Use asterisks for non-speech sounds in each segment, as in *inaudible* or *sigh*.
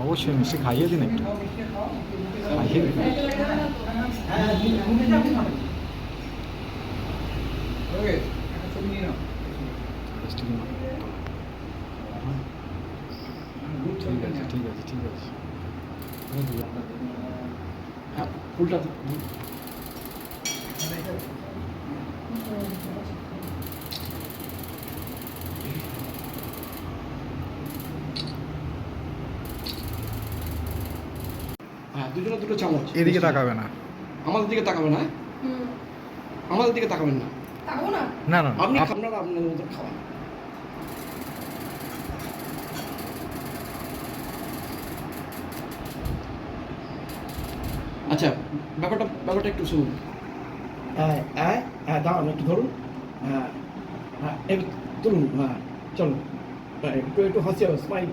অবশ্যই মিষ্টি খাইয়ে দিন একটু খাইয়ে দিন ওকে। ঠিক আছে ঠিক আছে ঠিক আছে হ্যাঁ, ফুলটা। হ্যাঁ দুজনে দুটো চামচ। এদিকে তাকাবে না। আমাদের দিকে তাকাবেন না হ্যাঁ? আমাদের দিকে তাকাবেন না। না? না না আপনি আপনারা আপনাদের মতো খাওয়ান। আচ্ছা ব্যাপারটা ব্যাপারটা একটু শুনুন। হ্যাঁ হ্যাঁ দাঁড়ান একটু ধরুন। হ্যাঁ হ্যাঁ একটু তুলুন হ্যাঁ চলুন একটু একটু হাসি স্মাইল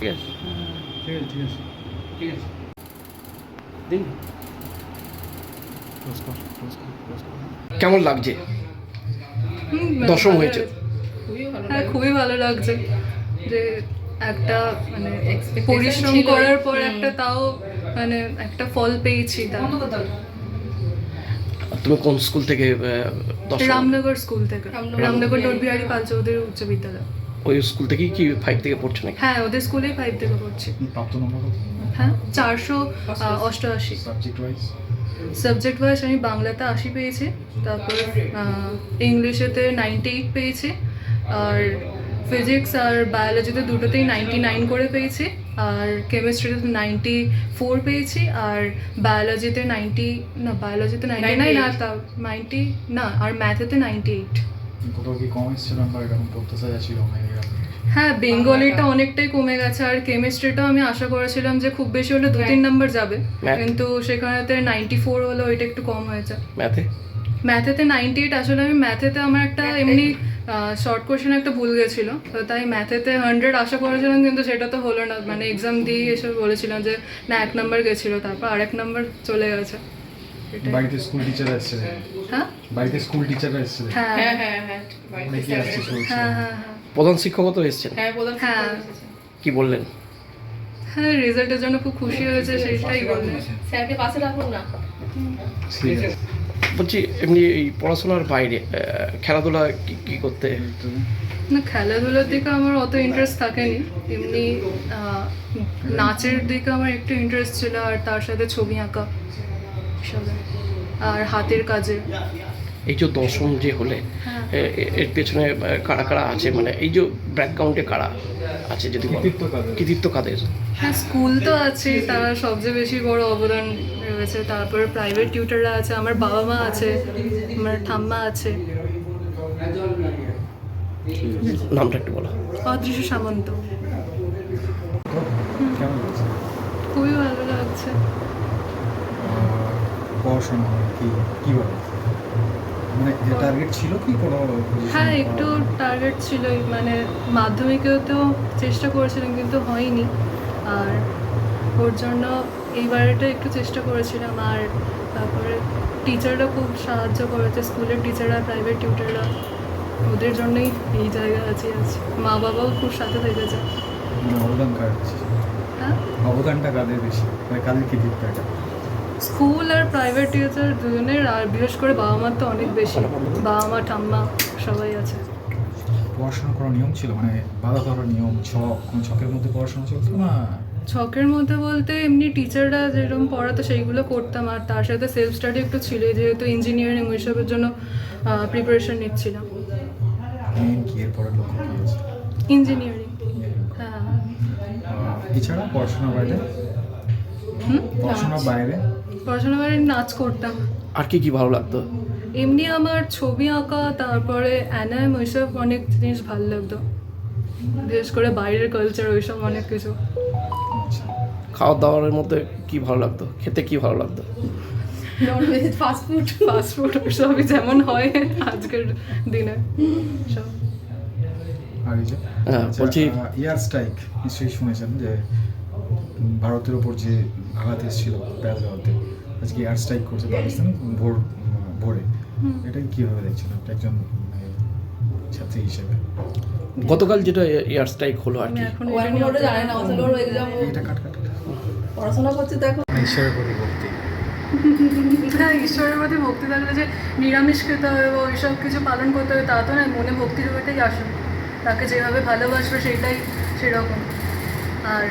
ঠিক আছে। ঠিক আছে ঠিক আছে। ঠিক আছে। দিন। ক্লোজ কর ক্লোজ কর ক্লোজ কর। কেমন লাগছে? দশম হয়েছে। খুবই ভালো হ্যাঁ লাগছে। খুবই ভালো লাগছে যে একটা মানে পরিশ্রম করার পর একটা তাও মানে একটা ফল পেয়েছি তার। তুমি কোন স্কুল থেকে রামনগর স্কুল থেকে। রামনগর। রামনগর নোটবিহারী পাল চৌধুরী উচ্চ বিদ্যালয়। ওই স্কুল থেকেই কি ফাইভ থেকে পড়ছে নাকি? হ্যাঁ ওদের স্কুলেই ফাইভ থেকে পড়ছি। প্রাপ্ত নম্বর হ্যাঁ চারশো অষ্টআশি। সাবজেক্ট ওয়াইজ সাবজেক্ট ওয়াইজ আমি বাংলাতে আশি পেয়েছি তারপর ইংলিশেতে নাইনটি এইট পেয়েছি আর ফিজিক্স আর বায়োলজিতে দুটোতেই নাইনটি নাইন করে পেয়েছি আর কেমিস্ট্রিতে নাইনটি ফোর পেয়েছি আর বায়োলজিতে নাইনটি না বায়োলজিতে নাইনটি নাইন আর তা নাইনটি না আর ম্যাথেতে নাইনটি এইট কোথাও কি কম এসেছিলাম বা এরকম পড়তে চাইছিল হ্যাঁ বেঙ্গলিটা অনেকটাই কমে গেছে আর কেমিস্ট্রিটাও আমি আশা করেছিলাম যে খুব বেশি হলে দু তিন নাম্বার যাবে? কিন্তু সেখানেতে নাইনটি ফোর হলো ওইটা একটু কম হয়েছে। ম্যাথে ম্যাথেতে নাইনটি এইট আসলে আমি ম্যাথেতে আমার একটা এমনি শর্ট কোয়েশ্চেন একটা ভুল গেছিল। তো তাই ম্যাথেতে হান্ড্রেড আশা করেছিলাম কিন্তু সেটা তো হলো না। মানে এক্সাম দিয়ে এসে বলেছিলাম যে না এক নাম্বার গেছিল তারপর আরেক নাম্বার চলে গেছে। বাড়িতে স্কুল টিচার এসছে? হ্যাঁ? বাড়িতে স্কুল টিচার এসছে? হ্যাঁ। হ্যাঁ হ্যাঁ হ্যাঁ। আসছে হ্যাঁ হ্যাঁ হ্যাঁ। প্রধান শিক্ষকও তো এসেছেন? হ্যাঁ প্রধান হ্যাঁ। কি বললেন? হ্যাঁ রেজাল্টের জন্য খুব খুশি হয়েছে সেটাই বলব স্যারকে পাশে রাখুন না। বলছি এমনি এই পড়াশোনার বাইরে খেলাধুলা কি কি করতে? না খেলাধুলার দিকে আমার অত ইন্টারেস্ট থাকেনি। এমনি নাচের দিকে আমার একটু ইন্টারেস্ট ছিল আর তার সাথে ছবি আঁকা। আর হাতের কাজে। এই যে দশম যে হলে হ্যাঁ। এর পেছনে কারা কারা আছে? মানে এই যে ব্যাকগ্রাউন্ডে কারা আছে যদি কৃতিত্ব কাদের? কৃতিত্ব কাদের? হ্যাঁ স্কুল তো আছে তারা সবচেয়ে বেশি বড় অবদান রয়েছে। তারপর প্রাইভেট টিউটাররা আছে আমার বাবা মা আছে আমার ঠাম্মা আছে। নামটা একটু বলো। অদৃশ্য সামন্ত। খুবই ভালো লাগছে। পড়াশোনা কি কি বলে মানে টার্গেট ছিল কি কোনো হ্যাঁ একটু টার্গেট ছিলই। মানে মাধ্যমিকেও তো চেষ্টা করেছিলাম কিন্তু হয়নি। আর ওর জন্য এইবারটা একটু চেষ্টা করেছিলাম। আর তারপরে টিচাররা খুব সাহায্য করেছে। স্কুলের টিচাররা প্রাইভেট টিউটাররা ওদের জন্যই এই জায়গায় আছি আছি মা বাবাও খুব সাথে থেকেছে। মানে অবদান কার হ্যাঁ? অবদানটা কাদের বেশি? মানে কাদের কৃতিত্ব এটা স্কুল আর প্রাইভেট টিচার দুজনের আর বিশেষ করে বাবা মার তো অনেক বেশি। বাবা মা ঠাম্মা সবাই আছে। পড়াশোনা করার নিয়ম ছিল? মানে বাধা ধরার নিয়ম ছক কোনো ছকের মধ্যে পড়াশোনা চলতো না? ছকের মধ্যে বলতে এমনি টিচাররা যেরকম পড়াতো সেইগুলো করতাম আর তার সাথে সেলফ স্টাডি একটু ছিল যেহেতু ইঞ্জিনিয়ারিং ওইসবের জন্য প্রিপারেশন নিচ্ছিলাম। মেন ইঞ্জিনিয়ারিং হ্যাঁ। এছাড়া পড়াশোনার বাইরে? হুম? পড়াশোনার বাইরে? পড়াশোনা করে নাচ করতাম। আর কি কি ভালো লাগতো? এমনি আমার ছবি আঁকা তারপরে অ্যানাম ওইসব অনেক জিনিস ভালো লাগতো। বিশেষ করে বাইরের কালচার ওইসব অনেক কিছু। আচ্ছা। খাওয়া দাওয়ার মধ্যে কি ভালো লাগতো? খেতে কি ভালো লাগতো? ননভেজ ফাস্ট ফুড ফাস্ট সবই যেমন হয় আজকের দিনে। সব। হ্যাঁ, বলছি- ইয়ার স্ট্রাইক নিশ্চয়ই শুনেছেন যে ভারতের ওপর যে আঘাত এসেছিল পেহেলগাঁওতে আজকে এয়ার স্ট্রাইক করছে পাকিস্তান ভোর ভোরে। এটা কীভাবে দেখছেন আপনি একজন মানে, ছাত্রী হিসেবে? গতকাল যেটা এয়ার স্ট্রাইক হলো আর আমি কি এখন এটা না কাট কাট। পড়াশোনা করছে মানে ঈশ্বরের প্রতি ভক্তি। হ্যাঁ ঈশ্বরের প্রতি ভক্তি থাকলে যে নিরামিষ খেতে হবে বা ওইসব কিছু পালন করতে হবে তা তো নয় মনে ভক্তি জোগাতেই আসুন তাকে যেভাবে ভালোবাসবে সেটাই সেরকম। আর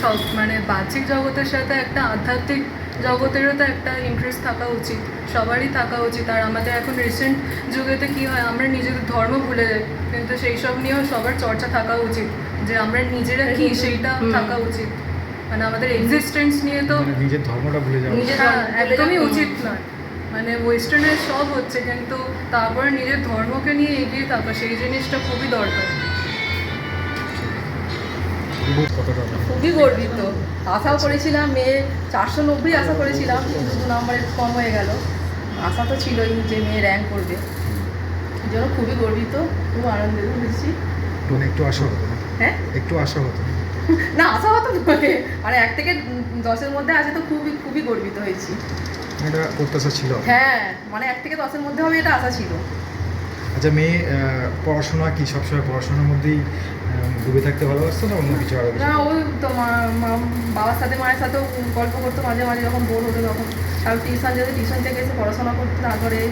সব মানে বাহ্যিক জগতের সাথে একটা আধ্যাত্মিক জগতেরও তো একটা ইন্টারেস্ট থাকা উচিত। সবারই থাকা উচিত। আর আমাদের এখন রিসেন্ট যুগেতে কি হয় আমরা নিজেদের ধর্ম ভুলে যাই। কিন্তু সেই সব নিয়েও সবার চর্চা থাকা উচিত। যে আমরা নিজেরা কি সেইটা থাকা উচিত। মানে আমাদের এক্সিস্টেন্স নিয়ে তো মানে নিজের ধর্মটা ভুলে যাওয়া। হ্যাঁ একদমই উচিত নয়। মানে ওয়েস্টার্নে সব হচ্ছে কিন্তু তারপরে নিজের ধর্মকে নিয়ে এগিয়ে থাকা সেই জিনিসটা খুবই দরকার। খুবই গর্বিত। আশাও করেছিলাম মেয়ে চারশো নব্বই আশা করেছিলাম কিন্তু দু নম্বর একটু কম হয়ে গেল। আশা তো ছিলই যে মেয়ে র্যাঙ্ক করবে। এই জন্য খুবই গর্বিত খুব আনন্দিত হয়েছি। একটু আশা হতো হ্যাঁ? একটু আশা হতো *laughs* না আশা হতো মানে এক থেকে দশের মধ্যে আছে তো খুবই খুবই গর্বিত হয়েছি। এটা প্রত্যাশা ছিল? হ্যাঁ মানে এক থেকে দশের মধ্যে হবে এটা আশা ছিল। আচ্ছা মেয়ে পড়াশোনা কি সবসময় পড়াশোনার মধ্যেই ডুবে থাকতে ভালোবাসতো না? অন্য কিছু আরও না ওই তো মা- মা- বাবার সাথে মায়ের সাথেও গল্প করতো মাঝে মাঝে যখন বোর হতো তখন। আর টিউশন যেতে টিউশন থেকে এসে পড়াশোনা করতো তারপরে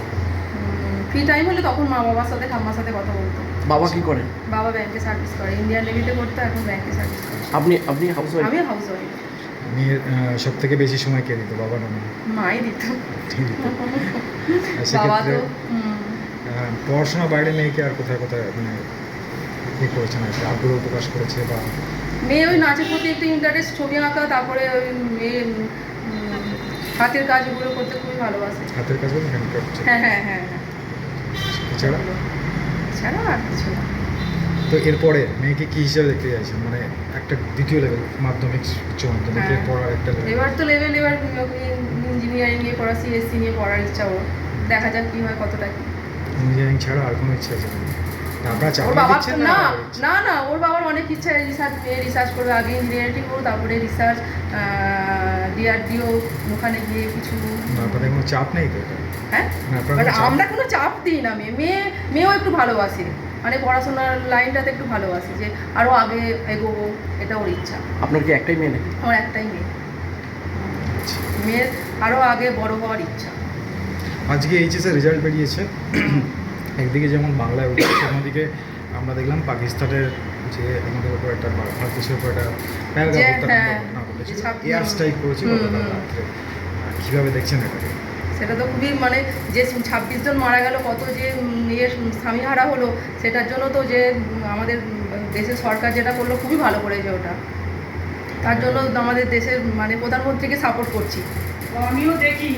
ফ্রি টাইম হলে তখন মা বাবার সাথে ঠাম্মার সাথে কথা বলতো। বাবা কি করেন বাবা ব্যাংকে সার্ভিস করে। ইন্ডিয়ান নেভিতে করতো এখন ব্যাংকে সার্ভিস করে। আপনি আপনি হাউস আমি হাউস ওয়াইফ মেয়ের সব থেকে বেশি সময় কে দিত বাবা না? মাই দিত। *laughs* সেক্ষেত্রে তো হুম, বাইরে মেয়েকে আর কোথায় কোথায় মানে ইয়ে করেছে না একটা আগ্রহ প্রকাশ করেছে বা মেয়ে ওই নাচের প্রতি একটু ইন্টারেস্ট ছবি আঁকা তারপরে ওই মেয়ে হাতের কাজগুলো করতে খুবই ভালোবাসে। হাতের কাজ বলতে হ্যান্ডক্রাফট হ্যাঁ হ্যাঁ হ্যাঁ হ্যাঁ। এছাড়া? ছাড়া আর কিছু না। তো এরপরে মেয়েকে কি হিসাবে দেখতে চাইছেন? মানে একটা দ্বিতীয় লেভেল মাধ্যমিক উচ্চ মাধ্যমিকের হ্যাঁ। পড়ার একটা। এবার তো লেভেল এবার ইঞ্জিনিয়ারিং নিয়ে পড়া সিএসসি নিয়ে পড়ার ইচ্ছা ওর দেখা যাক কি হয় কতটা কি। ইঞ্জিনিয়ারিং ছাড়া আর কোনো ইচ্ছা আছে? না আপনারা চাকরি দিচ্ছেন না? না না ওর বাবার অনেক ইচ্ছা রিসার্চ নিয়ে রিসার্চ করবে আগে ইঞ্জিনিয়ারিং করব তারপরে রিসার্চ ডিআরডিও ওখানে গিয়ে কিছু আপনাদের কোনো চাপ নেই তো হ্যাঁ? আমরা কোনো চাপ দিই না মেয়ে মেয়ে মেয়েও একটু ভালোবাসে। মানে পড়াশোনার লাইনটাতে একটু ভালোবাসে যে আরও আগে এগোবো এটা ওর ইচ্ছা। আপনার কি একটাই মেয়ে নাকি? আমার একটাই মেয়ে। মেয়ের আরও আগে বড় হওয়ার ইচ্ছা। আজকে এইচএস এর রেজাল্ট বেরিয়েছে। একদিকে যেমন বাংলায় উঠেছে অন্যদিকে আমরা দেখলাম পাকিস্তানের যে আমাদের উপর একটা বা- ভারত দেশের উপর একটা হ্যাঁ, এয়ার স্ট্রাইক করেছিল হুম, হুম। আর কীভাবে দেখছেন এটাকে? সেটা তো খুবই মানে যে ছাব্বিশ জন মারা গেল কত যে ইয়ে স্বামী হারা হলো সেটার জন্য তো যে আমাদের দেশের সরকার যেটা করল খুবই ভালো করেছে ওটা। তার জন্য আমাদের দেশের মানে প্রধানমন্ত্রীকে সাপোর্ট করছি। আমিও দেখি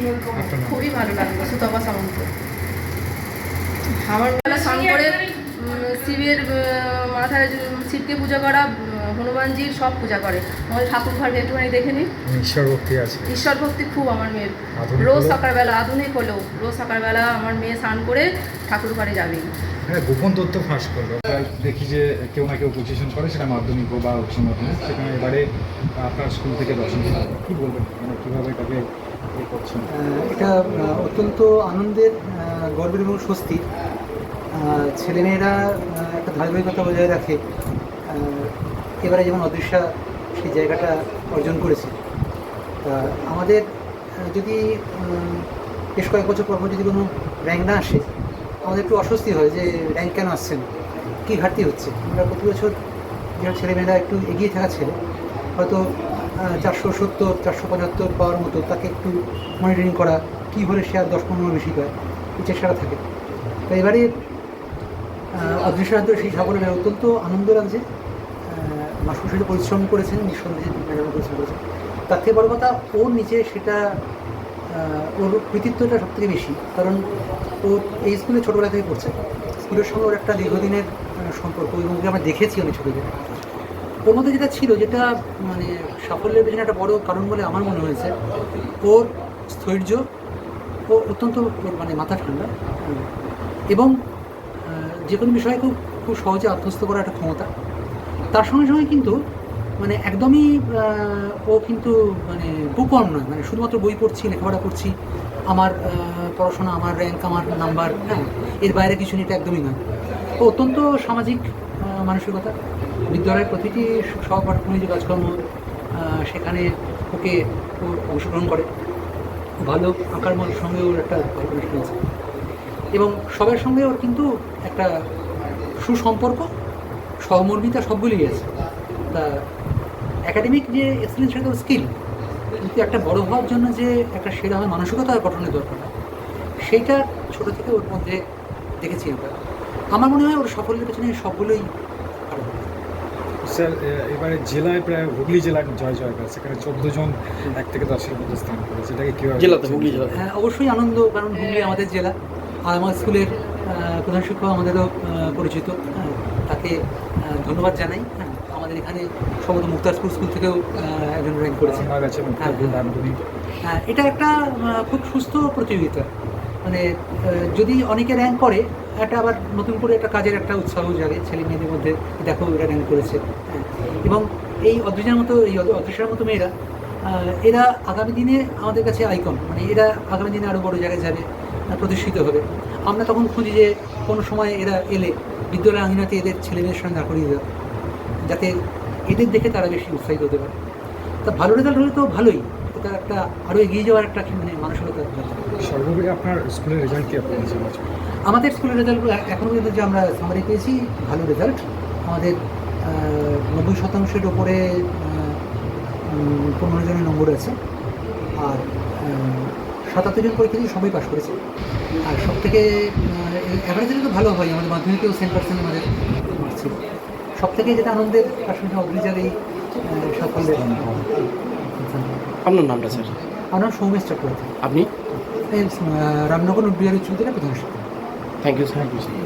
খুবই ভালো লাগল সুতপা সামন্ত। আমার বেলা স্নান করে শিবের মাথায় শিবকে পূজা করা হনুমানজির সব পূজা করে। আমাদের ঠাকুর একটুখানি দেখে নিই ঈশ্বর ভক্তি আছে। ঈশ্বর ভক্তি খুব আমার মেয়ের। রোজ সকালবেলা আধুনিক হলেও রোজ সকালবেলা আমার মেয়ে স্নান করে ঠাকুর ঘরে যাবেই হ্যাঁ গোপন তথ্য ফাঁস করল। দেখি যে কেউ না কেউ পজিশন করে সেটা মাধ্যমিক বা উচ্চ মাধ্যমিক সেখানে এবারে আপনার স্কুল থেকে দর্শন কি বলবেন? মানে কীভাবে ইয়ে এটা অত্যন্ত আনন্দের গর্বের এবং স্বস্তির। ছেলেমেয়েরা একটা ধারাবাহিকতা বজায় রাখে। এবারে যেমন অদৃশ্যা সেই জায়গাটা অর্জন করেছে। আমাদের যদি বেশ কয়েক বছর পর যদি কোনো র্যাঙ্ক না আসে, আমাদের একটু অস্বস্তি হয় যে র্যাঙ্ক কেন আসছে না? কী ঘাটতি হচ্ছে? আমরা প্রতি বছর, যেসব ছেলেমেয়েরা একটু এগিয়ে থাকা ছেলে, হয়তো চারশো সত্তর, চারশো পঁচাত্তর পাওয়ার মতো তাকে একটু মনিটরিং করা, কী হলে সে আর দশ পনেরো বেশি পায়, এই চেষ্টাটা থাকে। তো এবারে অদৃশ্য সেই সাফল্যের অত্যন্ত আনন্দ লাগছে। মাসুর সেটা পরিশ্রম করেছেন, নিঃসন্দেহে পরিশ্রম করেছেন। তার থেকে বড় কথা, ওর নিচে সেটা ওর কৃতিত্বটা সব থেকে বেশি। কারণ ও এই স্কুলে ছোটোবেলা থেকে পড়ছে। স্কুলের সঙ্গে ওর একটা দীর্ঘদিনের সম্পর্ক এবং আমরা দেখেছি অনেক ছোটো মধ্যে যেটা ছিল, যেটা মানে সাফল্যের পেছনে একটা বড় কারণ বলে আমার মনে হয়েছে ওর স্থৈর্য ও অত্যন্ত মানে মাথা ঠান্ডা। এবং যে কোনো বিষয়ে খুব খুব সহজে আত্মস্থ করার একটা ক্ষমতা। তার সঙ্গে সঙ্গে কিন্তু মানে একদমই ও কিন্তু মানে কুকম নয়। মানে শুধুমাত্র বই পড়ছি, লেখাপড়া করছি, আমার পড়াশোনা, আমার র্যাঙ্ক আমার নাম্বার হ্যাঁ এর বাইরে কিছু নিতে একদমই নয়। ও অত্যন্ত সামাজিক মানসিকতা। বিদ্যালয়ের প্রতিটি সহপাঠক্রমে যে কাজকর্ম সেখানে ওকে অংশগ্রহণ করে। ভালো আঁকার মধ্যে সঙ্গে ওর একটা connection আছে। এবং সবার সঙ্গে ওর কিন্তু একটা সুসম্পর্ক, সহমর্মিতা সবগুলিই আছে। তা একাডেমিক যে এক্সেলেন্স সেটা স্কিল কিন্তু একটা বড় হওয়ার জন্য যে একটা সেরা হয় মানসিকতা গঠনের দরকার সেইটা ছোট থেকে ওর মধ্যে দেখেছি আমরা। আমার মনে হয় ওর সাফল্যের পেছনে সবগুলোই। স্যার এবারে জেলায় প্রায় হুগলি জেলা জয় জয়কার সেখানে চোদ্দ জন এক থেকে দশের মধ্যে স্থান করেছে এটাকে কীভাবে জেলাতে? হুগলি জেলা হ্যাঁ অবশ্যই আনন্দ কারণ হুগলি আমাদের জেলা আর আমার স্কুলের প্রধান শিক্ষক আমাদেরও পরিচিত হ্যাঁ তাকে ধন্যবাদ জানাই হ্যাঁ আমাদের এখানে সম্ভবত মুক্তারপুর স্কুল থেকেও একজন র্যাঙ্ক করেছে হ্যাঁ, হ্যাঁ। হ্যাঁ, এটা একটা খুব সুস্থ প্রতিযোগিতা মানে যদি অনেকে র্যাঙ্ক করে, একটা আবার নতুন করে একটা কাজের একটা উৎসাহ জাগে ছেলে মেয়েদের মধ্যে দেখো এরা র্যাঙ্ক করেছে। হ্যাঁ। এবং এই অদৃশের মতো, এই অদ- অদৃশ্যের মতো মেয়েরা এরা আগামী দিনে আমাদের কাছে আইকন মানে এরা আগামী দিনে আরও বড় জায়গায় যাবে প্রতিষ্ঠিত হবে। আমরা তখন খুঁজি যে কোনো সময় এরা এলে বিদ্যালয় আঙিনাতে এদের ছেলে মেয়ের সঙ্গে করিয়ে যাতে এদের দেখে তারা বেশি উৎসাহিত হতে পারে। তা ভালো রেজাল্ট হলে তো ভালোই তার একটা আরও এগিয়ে যাওয়ার একটা মানে মানসিকতা। সর্বোপরি আপনার স্কুলের রেজাল্ট কি আপনি নিয়েছেন আমাদের স্কুলের রেজাল্ট এখন পর্যন্ত যে আমরা সামারি পেয়েছি ভালো রেজাল্ট আমাদের নব্বই শতাংশের ওপরে পনেরো জনের নম্বর আছে। আর সাতাত্তর জন পরীক্ষা সবাই পাশ করেছে। আর সব থেকে অ্যাভারেজ তো ভালো হয়। আমাদের মাধ্যমিকেও সেন্ট পার্সেন্ট আমাদের ছিল। সব থেকে যেটা আনন্দের তার সঙ্গে অগ্রিজার এই আহ, সাফল্যের আপনার নামটা স্যার? আমার সৌমেশ চক্রবর্তী। আপনি? রামনগর উদ্বিহার চৌধুরী প্রধান শিক্ষক। Thank you thank you sir